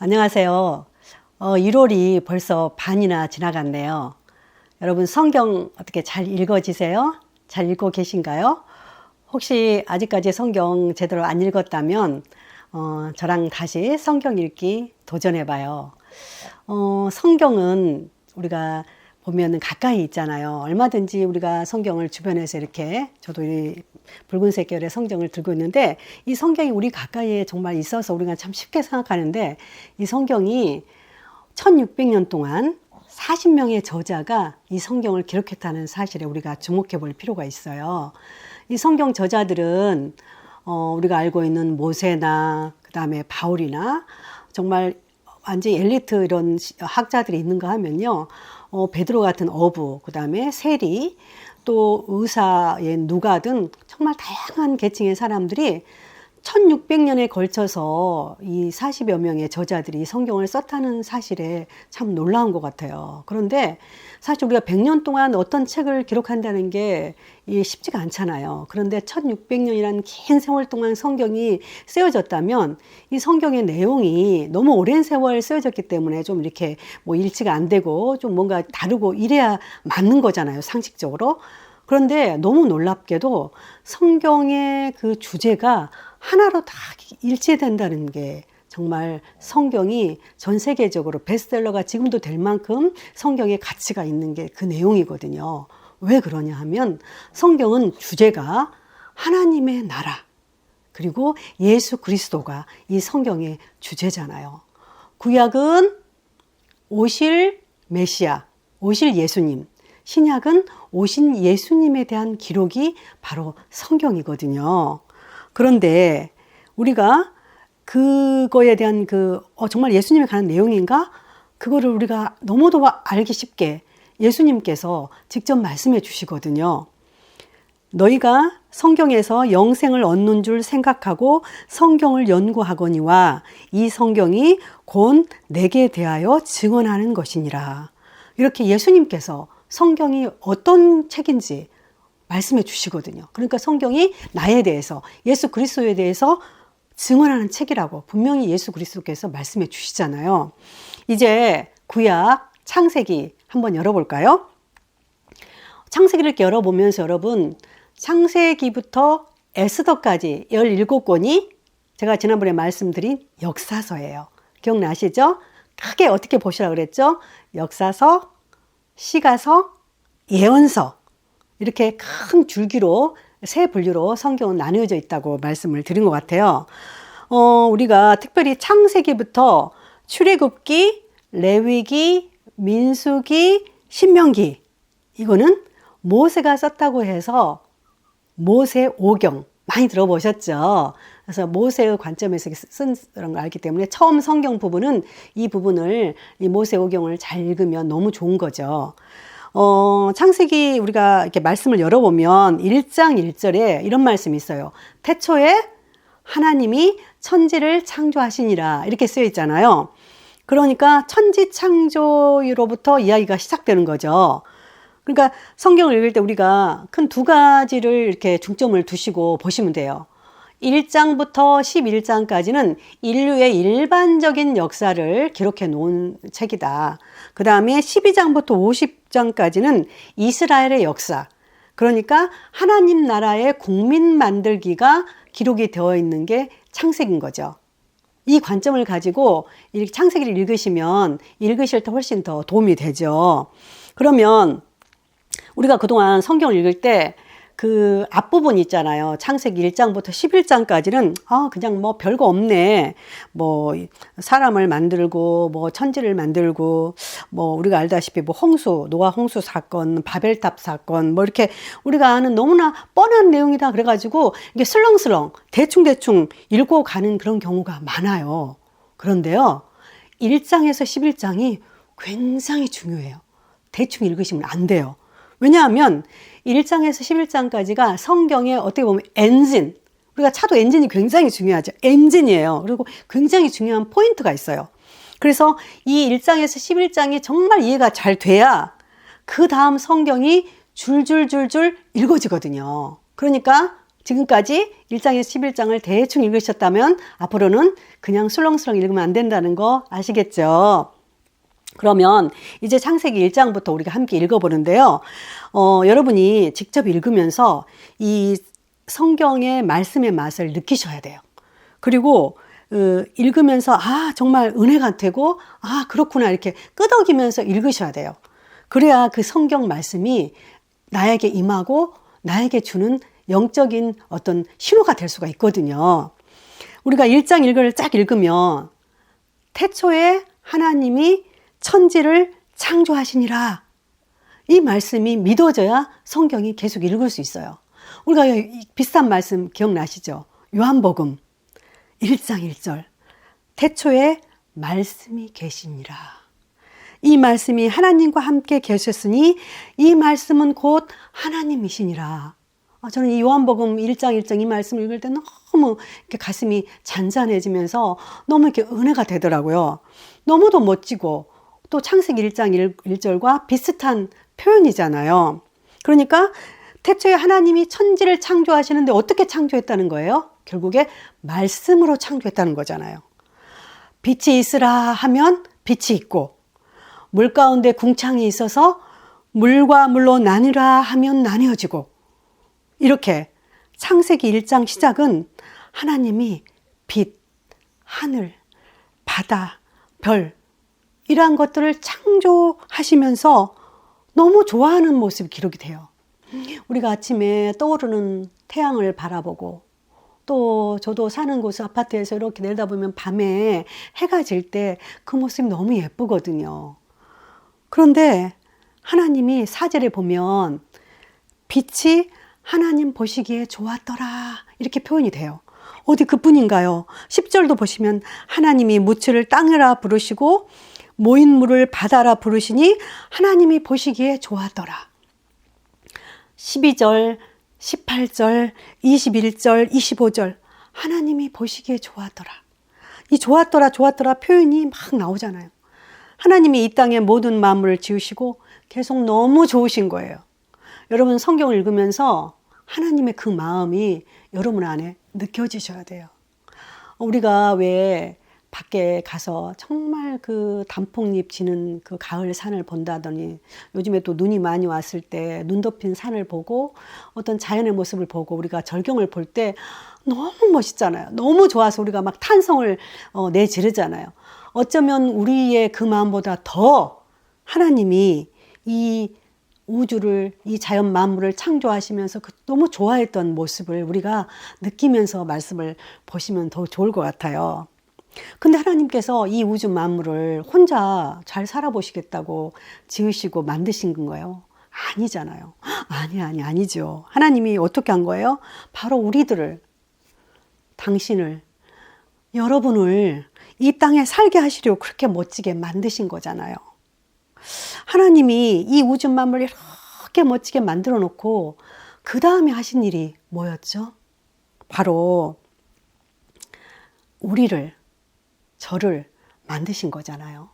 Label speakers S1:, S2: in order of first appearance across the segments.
S1: 안녕하세요. 어, 1월이 벌써 반이나 지나갔네요. 여러분 성경 어떻게 잘 읽어지세요? 잘 읽고 계신가요? 혹시 아직까지 성경 제대로 안 읽었다면 어, 저랑 다시 성경 읽기 도전해봐요. 어, 성경은 우리가 보면은 가까이 있잖아요. 얼마든지 우리가 성경을 주변에서 이렇게 저도 이 붉은색 계열의 성경을 들고 있는데 이 성경이 우리 가까이에 정말 있어서 우리가 참 쉽게 생각하는데 이 성경이 1600년 동안 40명의 저자가 이 성경을 기록했다는 사실에 우리가 주목해 볼 필요가 있어요. 이 성경 저자들은 어, 우리가 알고 있는 모세나 그다음에 바울이나 정말 완전 엘리트 이런 학자들이 있는가 하면요. 어, 베드로 같은 어부, 그 다음에 세리, 또 의사의 누가 등 정말 다양한 계층의 사람들이 1600년에 걸쳐서 이 40여 명의 저자들이 성경을 썼다는 사실에 참 놀라운 것 같아요. 그런데 사실 우리가 100년 동안 어떤 책을 기록한다는 게 쉽지가 않잖아요. 그런데 1600년이라는 긴 세월 동안 성경이 쓰여졌다면 이 성경의 내용이 너무 오랜 세월 쓰여졌기 때문에 좀 이렇게 뭐 일치가 안 되고 좀 뭔가 다르고 이래야 맞는 거잖아요. 상식적으로. 그런데 너무 놀랍게도 성경의 그 주제가 하나로 다 일치된다는 게 정말 성경이 전 세계적으로 베스트셀러가 지금도 될 만큼 성경의 가치가 있는 게 그 내용이거든요. 왜 그러냐 하면 성경은 주제가 하나님의 나라 그리고 예수 그리스도가 이 성경의 주제잖아요. 구약은 오실 메시아, 오실 예수님, 신약은 오신 예수님에 대한 기록이 바로 성경이거든요. 그런데 우리가 그거에 대한 그 어, 정말 예수님에 관한 내용인가? 그거를 우리가 너무도 알기 쉽게 예수님께서 직접 말씀해 주시거든요. 너희가 성경에서 영생을 얻는 줄 생각하고 성경을 연구하거니와 이 성경이 곧 내게 대하여 증언하는 것이니라. 이렇게 예수님께서 성경이 어떤 책인지 말씀해 주시거든요. 그러니까 성경이 나에 대해서 예수 그리스도에 대해서 증언하는 책이라고 분명히 예수 그리스도께서 말씀해 주시잖아요. 이제 구약 창세기 한번 열어볼까요? 창세기를 열어보면서 여러분 창세기부터 에스더까지 17권이 제가 지난번에 말씀드린 역사서예요. 기억나시죠? 크게 어떻게 보시라 그랬죠? 역사서, 시가서, 예언서 이렇게 큰 줄기로 세 분류로 성경은 나누어져 있다고 말씀을 드린 것 같아요. 어, 우리가 특별히 창세기부터 출애굽기, 레위기, 민수기, 신명기 이거는 모세가 썼다고 해서 모세 오경 많이 들어보셨죠? 그래서 모세의 관점에서 쓴 그런 걸 알기 때문에 처음 성경 부분은 이 부분을 이 모세 오경을 잘 읽으면 너무 좋은 거죠. 어, 창세기 우리가 이렇게 말씀을 열어보면 1장 1절에 이런 말씀이 있어요. 태초에 하나님이 천지를 창조하시니라. 이렇게 쓰여 있잖아요. 그러니까 천지 창조로부터 이야기가 시작되는 거죠. 그러니까 성경을 읽을 때 우리가 큰 두 가지를 이렇게 중점을 두시고 보시면 돼요. 1장부터 11장까지는 인류의 일반적인 역사를 기록해 놓은 책이다. 그 다음에 12장부터 50장까지는 이스라엘의 역사. 그러니까 하나님 나라의 국민 만들기가 기록이 되어 있는 게 창세기인 거죠. 이 관점을 가지고 창세기를 읽으시면 읽으실 때 훨씬 더 도움이 되죠. 그러면 우리가 그동안 성경을 읽을 때그 앞부분 있잖아요. 창세기 1장부터 11장까지는 아, 그냥 뭐 별거 없네. 뭐 사람을 만들고 뭐 천지를 만들고 뭐 우리가 알다시피 뭐 홍수, 노아 홍수 사건, 바벨탑 사건 뭐 이렇게 우리가 아는 너무나 뻔한 내용이다 그래 가지고 이게 슬렁슬렁 대충대충 읽고 가는 그런 경우가 많아요. 그런데요. 1장에서 11장이 굉장히 중요해요. 대충 읽으시면 안 돼요. 왜냐하면 1장에서 11장까지가 성경의 어떻게 보면 엔진, 우리가 차도 엔진이 굉장히 중요하죠. 엔진이에요. 그리고 굉장히 중요한 포인트가 있어요. 그래서 이 1장에서 11장이 정말 이해가 잘 돼야 그 다음 성경이 줄줄줄줄 읽어지거든요. 그러니까 지금까지 1장에서 11장을 대충 읽으셨다면 앞으로는 그냥 술렁술렁 읽으면 안 된다는 거 아시겠죠? 그러면 이제 창세기 1장부터 우리가 함께 읽어보는데요. 어, 여러분이 직접 읽으면서 이 성경의 말씀의 맛을 느끼셔야 돼요. 그리고 으, 읽으면서 아 정말 은혜가 되고 아 그렇구나 이렇게 끄덕이면서 읽으셔야 돼요. 그래야 그 성경 말씀이 나에게 임하고 나에게 주는 영적인 어떤 신호가 될 수가 있거든요. 우리가 1장 1절을 쫙 읽으면 태초에 하나님이 천지를 창조하시니라. 이 말씀이 믿어져야 성경이 계속 읽을 수 있어요. 우리가 비싼 말씀 기억나시죠? 요한복음 1장 1절. 태초에 말씀이 계십니다. 이 말씀이 하나님과 함께 계셨으니 이 말씀은 곧 하나님이시니라. 아, 저는 이 요한복음 1장 1장 이 말씀을 읽을 때 너무 이렇게 가슴이 잔잔해지면서 너무 이렇게 은혜가 되더라고요. 너무도 멋지고 또 창세기 1장 1, 절과 비슷한 표현이잖아요. 그러니까 태초에 하나님이 천지를 창조하시는데 어떻게 창조했다는 거예요? 결국에 말씀으로 창조했다는 거잖아요. 빛이 있으라 하면 빛이 있고 물 가운데 궁창이 있어서 물과 물로 나뉘라 하면 나뉘어지고 이렇게 창세기 1장 시작은 하나님이 빛, 하늘, 바다, 별 이러한 것들을 창조하시면서 너무 좋아하는 모습이 기록이 돼요. 우리가 아침에 떠오르는 태양을 바라보고 또 저도 사는 곳 아파트에서 이렇게 내다보면 밤에 해가 질 때 그 모습이 너무 예쁘거든요. 그런데 하나님이 사제를 보면 빛이 하나님 보시기에 좋았더라 이렇게 표현이 돼요. 어디 그뿐인가요? 10절도 보시면 하나님이 무츠를 땅이라 부르시고 모인 물을 바다라 부르시니 하나님이 보시기에 좋았더라. 12절, 18절, 21절, 25절. 하나님이 보시기에 좋았더라. 이 좋았더라, 좋았더라 표현이 막 나오잖아요. 하나님이 이 땅의 모든 만물을 지으시고 계속 너무 좋으신 거예요. 여러분 성경을 읽으면서 하나님의 그 마음이 여러분 안에 느껴지셔야 돼요. 우리가 왜 밖에 가서 정말 그 단풍잎 지는 그 가을 산을 본다더니 요즘에 또 눈이 많이 왔을 때 눈 덮인 산을 보고 어떤 자연의 모습을 보고 우리가 절경을 볼 때 너무 멋있잖아요. 너무 좋아서 우리가 막 탄성을 어, 내지르잖아요. 어쩌면 우리의 그 마음보다 더 하나님이 이 우주를 이 자연 만물을 창조하시면서 그 너무 좋아했던 모습을 우리가 느끼면서 말씀을 보시면 더 좋을 것 같아요. 근데 하나님께서 이 우주 만물을 혼자 잘 살아보시겠다고 지으시고 만드신 건가요 아니잖아요. 아니, 아니, 아니죠. 하나님이 어떻게 한 거예요? 바로 우리들을, 당신을, 여러분을 이 땅에 살게 하시려고 그렇게 멋지게 만드신 거잖아요. 하나님이 이 우주 만물을 이렇게 멋지게 만들어 놓고, 그 다음에 하신 일이 뭐였죠? 바로 우리를 저를 만드신 거잖아요.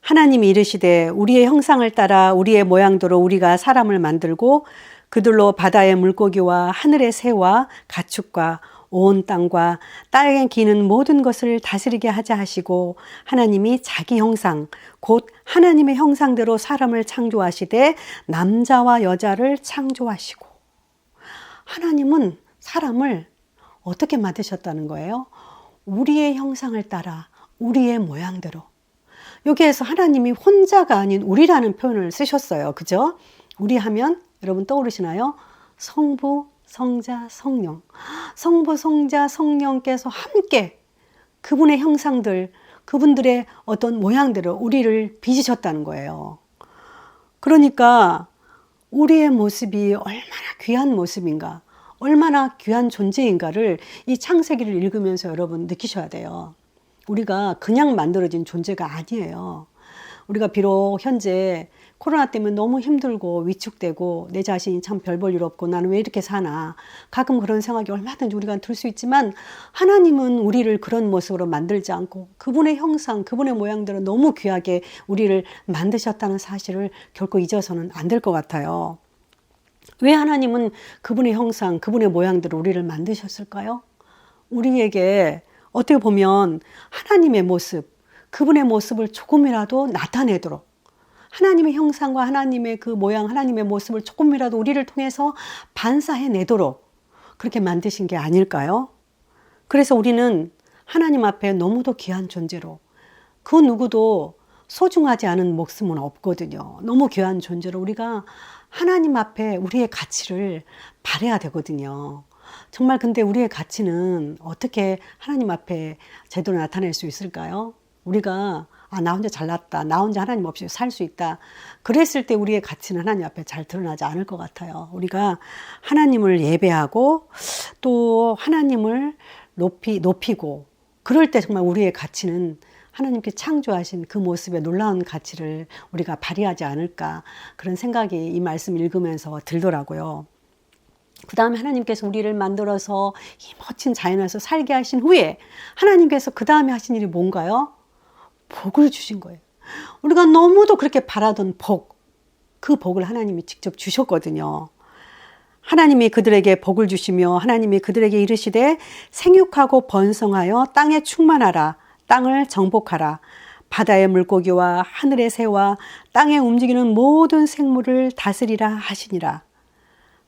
S1: 하나님이 이르시되 우리의 형상을 따라 우리의 모양대로 우리가 사람을 만들고 그들로 바다의 물고기와 하늘의 새와 가축과 온 땅과 땅에 기는 모든 것을 다스리게 하자 하시고 하나님이 자기 형상 곧 하나님의 형상대로 사람을 창조하시되 남자와 여자를 창조하시고 하나님은 사람을 어떻게 만드셨다는 거예요? 우리의 형상을 따라 우리의 모양대로. 여기에서 하나님이 혼자가 아닌 우리라는 표현을 쓰셨어요. 그죠? 우리 하면 여러분 떠오르시나요? 성부, 성자, 성령. 성부, 성자, 성령께서 함께 그분의 형상들, 그분들의 어떤 모양대로 우리를 빚으셨다는 거예요. 그러니까 우리의 모습이 얼마나 귀한 모습인가. 얼마나 귀한 존재인가를 이 창세기를 읽으면서 여러분 느끼셔야 돼요. 우리가 그냥 만들어진 존재가 아니에요. 우리가 비록 현재 코로나 때문에 너무 힘들고 위축되고 내 자신이 참 별 볼 일 없고 나는 왜 이렇게 사나 가끔 그런 생각이 얼마든지 우리가 들 수 있지만 하나님은 우리를 그런 모습으로 만들지 않고 그분의 형상 그분의 모양대로 너무 귀하게 우리를 만드셨다는 사실을 결코 잊어서는 안 될 것 같아요. 왜 하나님은 그분의 형상, 그분의 모양대로 우리를 만드셨을까요? 우리에게 어떻게 보면 하나님의 모습, 그분의 모습을 조금이라도 나타내도록 하나님의 형상과 하나님의 그 모양, 하나님의 모습을 조금이라도 우리를 통해서 반사해 내도록 그렇게 만드신 게 아닐까요? 그래서 우리는 하나님 앞에 너무도 귀한 존재로 그 누구도 소중하지 않은 목숨은 없거든요. 너무 귀한 존재로 우리가 하나님 앞에 우리의 가치를 바래야 되거든요. 정말 근데 우리의 가치는 어떻게 하나님 앞에 제대로 나타낼 수 있을까요? 우리가 아, 나 혼자 잘났다. 나 혼자 하나님 없이 살 수 있다. 그랬을 때 우리의 가치는 하나님 앞에 잘 드러나지 않을 것 같아요. 우리가 하나님을 예배하고 또 하나님을 높이, 높이고 그럴 때 정말 우리의 가치는 하나님께 창조하신 그 모습의 놀라운 가치를 우리가 발휘하지 않을까 그런 생각이 이 말씀 읽으면서 들더라고요. 그 다음에 하나님께서 우리를 만들어서 이 멋진 자연에서 살게 하신 후에 하나님께서 그 다음에 하신 일이 뭔가요? 복을 주신 거예요. 우리가 너무도 그렇게 바라던 복, 그 복을 하나님이 직접 주셨거든요. 하나님이 그들에게 복을 주시며 하나님이 그들에게 이르시되 생육하고 번성하여 땅에 충만하라 땅을 정복하라. 바다의 물고기와 하늘의 새와 땅에 움직이는 모든 생물을 다스리라 하시니라.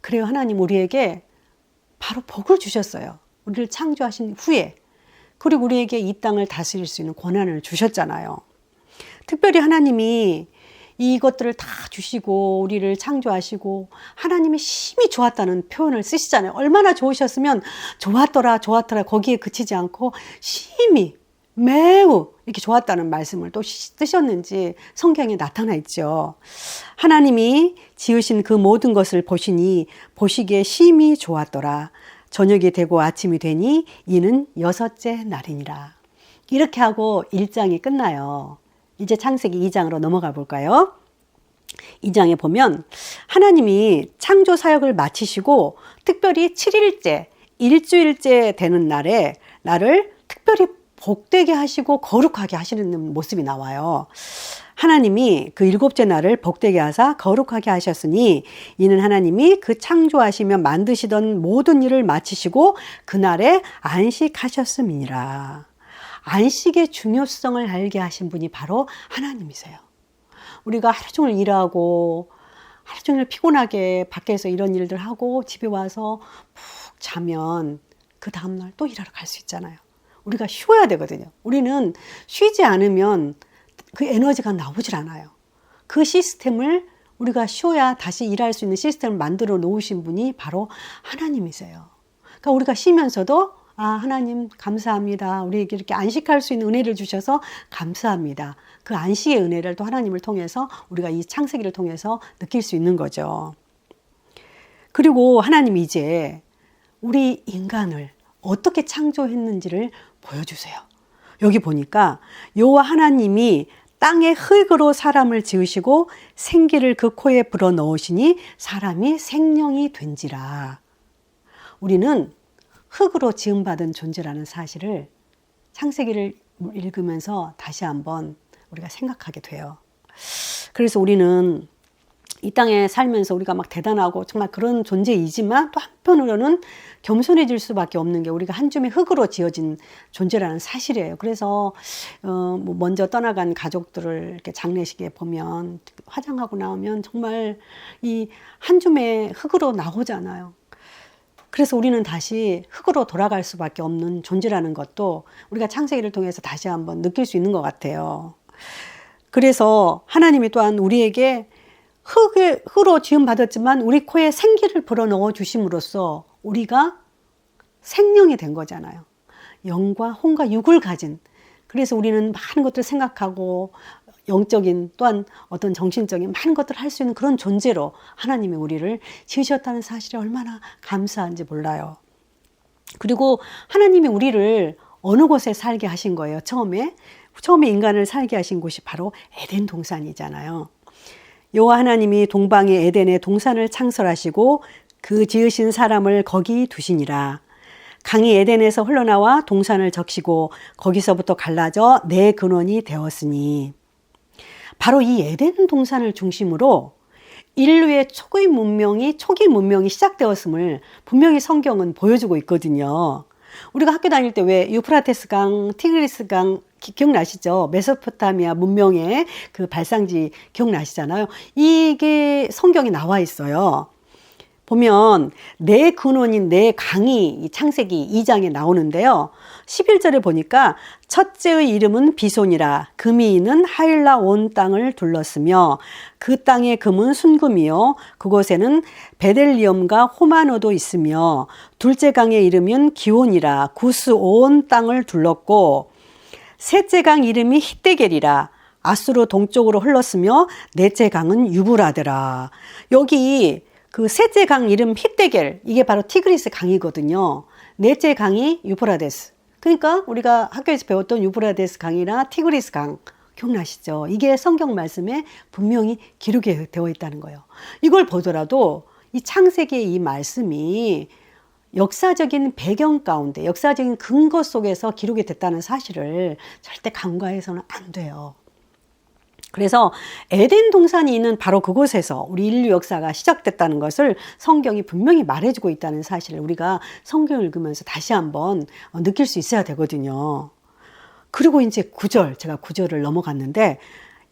S1: 그래요. 하나님 우리에게 바로 복을 주셨어요. 우리를 창조하신 후에. 그리고 우리에게 이 땅을 다스릴 수 있는 권한을 주셨잖아요. 특별히 하나님이 이것들을 다 주시고 우리를 창조하시고 하나님이 심히 좋았다는 표현을 쓰시잖아요. 얼마나 좋으셨으면 좋았더라, 좋았더라 거기에 그치지 않고 심히 매우 이렇게 좋았다는 말씀을 또 쓰셨는지 성경에 나타나 있죠. 하나님이 지으신 그 모든 것을 보시니 보시기에 심히 좋았더라. 저녁이 되고 아침이 되니 이는 여섯째 날이니라. 이렇게 하고 1장이 끝나요. 이제 창세기 2장으로 넘어가 볼까요? 2장에 보면 하나님이 창조 사역을 마치시고 특별히 7일째, 일주일째 되는 날에 나를 특별히 복되게 하시고 거룩하게 하시는 모습이 나와요. 하나님이 그 일곱째 날을 복되게 하사 거룩하게 하셨으니 이는 하나님이 그 창조하시며 만드시던 모든 일을 마치시고 그날에 안식하셨음이니라. 안식의 중요성을 알게 하신 분이 바로 하나님이세요. 우리가 하루 종일 일하고 하루 종일 피곤하게 밖에서 이런 일들 하고 집에 와서 푹 자면 그 다음날 또 일하러 갈 수 있잖아요. 우리가 쉬어야 되거든요. 우리는 쉬지 않으면 그 에너지가 나오질 않아요. 그 시스템을 우리가 쉬어야 다시 일할 수 있는 시스템을 만들어 놓으신 분이 바로 하나님이세요. 그러니까 우리가 쉬면서도 아, 하나님 감사합니다. 우리에게 이렇게 안식할 수 있는 은혜를 주셔서 감사합니다. 그 안식의 은혜를 또 하나님을 통해서 우리가 이 창세기를 통해서 느낄 수 있는 거죠. 그리고 하나님 이제 우리 인간을 어떻게 창조했는지를 보여주세요. 여기 보니까 여호와 하나님이 땅의 흙으로 사람을 지으시고 생기를 그 코에 불어 넣으시니 사람이 생명이 된지라. 우리는 흙으로 지음받은 존재라는 사실을 창세기를 읽으면서 다시 한번 우리가 생각하게 돼요. 그래서 우리는 이 땅에 살면서 우리가 막 대단하고 정말 그런 존재이지만 또 한편으로는 겸손해질 수밖에 없는 게 우리가 한 줌의 흙으로 지어진 존재라는 사실이에요. 그래서 어, 뭐 먼저 떠나간 가족들을 이렇게 장례식에 보면 화장하고 나오면 정말 이 한 줌의 흙으로 나오잖아요. 그래서 우리는 다시 흙으로 돌아갈 수밖에 없는 존재라는 것도 우리가 창세기를 통해서 다시 한번 느낄 수 있는 것 같아요. 그래서 하나님이 또한 우리에게 흙에, 흙으로 지음받았지만 우리 코에 생기를 불어넣어 주심으로써 우리가 생명이 된 거잖아요. 영과 혼과 육을 가진. 그래서 우리는 많은 것들을 생각하고 영적인 또한 어떤 정신적인 많은 것들을 할 수 있는 그런 존재로 하나님이 우리를 지으셨다는 사실에 얼마나 감사한지 몰라요. 그리고 하나님이 우리를 어느 곳에 살게 하신 거예요. 처음에 처음에 인간을 살게 하신 곳이 바로 에덴 동산이잖아요. 여호와 하나님이 동방의 에덴의 동산을 창설하시고 그 지으신 사람을 거기 두시니라. 강이 에덴에서 흘러나와 동산을 적시고 거기서부터 갈라져 내 근원이 되었으니 바로 이 에덴 동산을 중심으로 인류의 초기 문명이 초기 문명이 시작되었음을 분명히 성경은 보여주고 있거든요. 우리가 학교 다닐 때 왜 유프라테스 강, 티그리스 강, 기억나시죠? 메소포타미아 문명의 그 발상지 기억나시잖아요. 이게 성경에 나와 있어요. 보면 내 근원인 내 강이 창세기 2장에 나오는데요. 11절에 보니까 첫째의 이름은 비손이라 금이 있는 하일라 온 땅을 둘렀으며 그 땅의 금은 순금이요 그곳에는 베델리엄과 호마노도 있으며 둘째 강의 이름은 기온이라 구스 온 땅을 둘렀고 셋째 강 이름이 히데겔이라 아수르 동쪽으로 흘렀으며 넷째 강은 유브라드라. 여기 그 셋째 강 이름 히데겔 이게 바로 티그리스 강이거든요. 넷째 강이 유브라데스. 그러니까 우리가 학교에서 배웠던 유브라데스 강이나 티그리스 강 기억나시죠? 이게 성경 말씀에 분명히 기록이 되어 있다는 거예요. 이걸 보더라도 이 창세기의 이 말씀이 역사적인 배경 가운데, 역사적인 근거 속에서 기록이 됐다는 사실을 절대 간과해서는 안 돼요. 그래서 에덴 동산이 있는 바로 그곳에서 우리 인류 역사가 시작됐다는 것을 성경이 분명히 말해주고 있다는 사실을 우리가 성경을 읽으면서 다시 한번 어, 느낄 수 있어야 되거든요. 그리고 이제 구절 제가 구절을 넘어갔는데,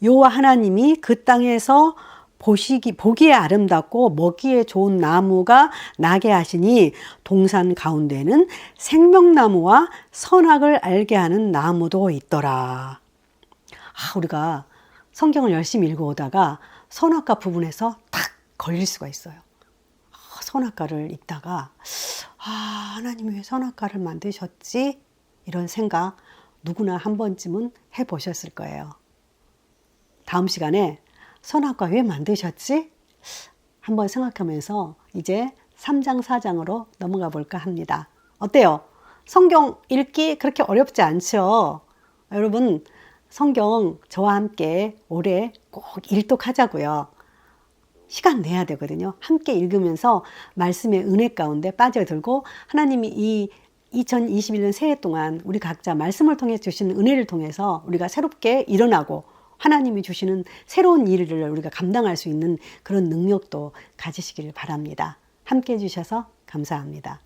S1: 요와 하나님이 그 땅에서 보시기 보기에 아름답고 먹기에 좋은 나무가 나게 하시니 동산 가운데는 생명나무와 선악을 알게 하는 나무도 있더라. 아, 우리가 성경을 열심히 읽어오다가 선악과 부분에서 탁 걸릴 수가 있어요. 아, 선악과를 읽다가 아, 하나님왜 선악과를 만드셨지? 이런 생각 누구나 한 번쯤은 해보셨을 거예요. 다음 시간에 선악과 왜 만드셨지? 한번 생각하면서 이제 3장, 4장으로 넘어가 볼까 합니다. 어때요? 성경 읽기 그렇게 어렵지 않죠? 여러분, 성경 저와 함께 올해 꼭 일독하자고요. 시간 내야 되거든요. 함께 읽으면서 말씀의 은혜 가운데 빠져들고 하나님이 이 2021년 새해 동안 우리 각자 말씀을 통해 주시 은혜를 통해서 우리가 새롭게 일어나고 하나님이 주시는 새로운 일을 우리가 감당할 수 있는 그런 능력도 가지시기를 바랍니다. 함께 해주셔서 감사합니다.